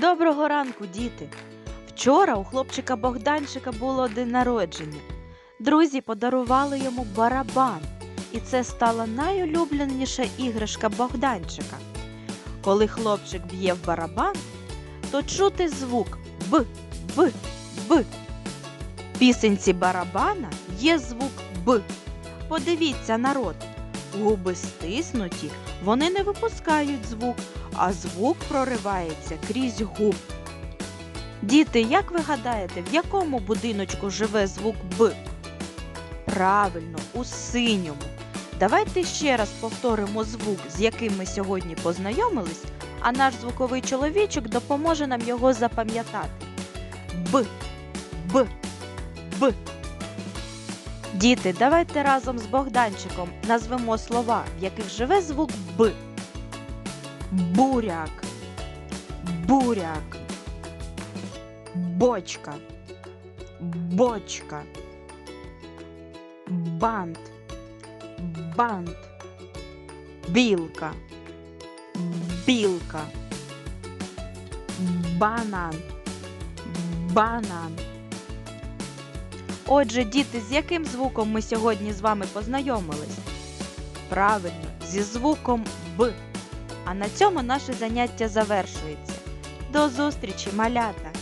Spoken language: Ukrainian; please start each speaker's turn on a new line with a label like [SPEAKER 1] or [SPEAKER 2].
[SPEAKER 1] Доброго ранку, діти! Вчора у хлопчика Богданчика було день народження. Друзі подарували йому барабан, і це стала найулюбленіша іграшка Богданчика. Коли хлопчик б'є в барабан, то чути звук Б, Б, Б. В пісенці барабана є звук Б. Подивіться, народ, губи стиснуті, вони не випускають звук, а звук проривається крізь губ. Діти, як ви гадаєте, в якому будиночку живе звук Б? Правильно, у синьому. Давайте ще раз повторимо звук, з яким ми сьогодні познайомились, а наш звуковий чоловічок допоможе нам його запам'ятати. Б, Б, Б. Діти, давайте разом з Богданчиком назвемо слова, в яких живе звук Б. Буряк, буряк, бочка, бочка, бант, бант, білка, білка, банан, банан. Отже, діти, з яким звуком ми сьогодні з вами познайомились? Правильно, зі звуком Б. А на цьому наше заняття завершується. До зустрічі, малята!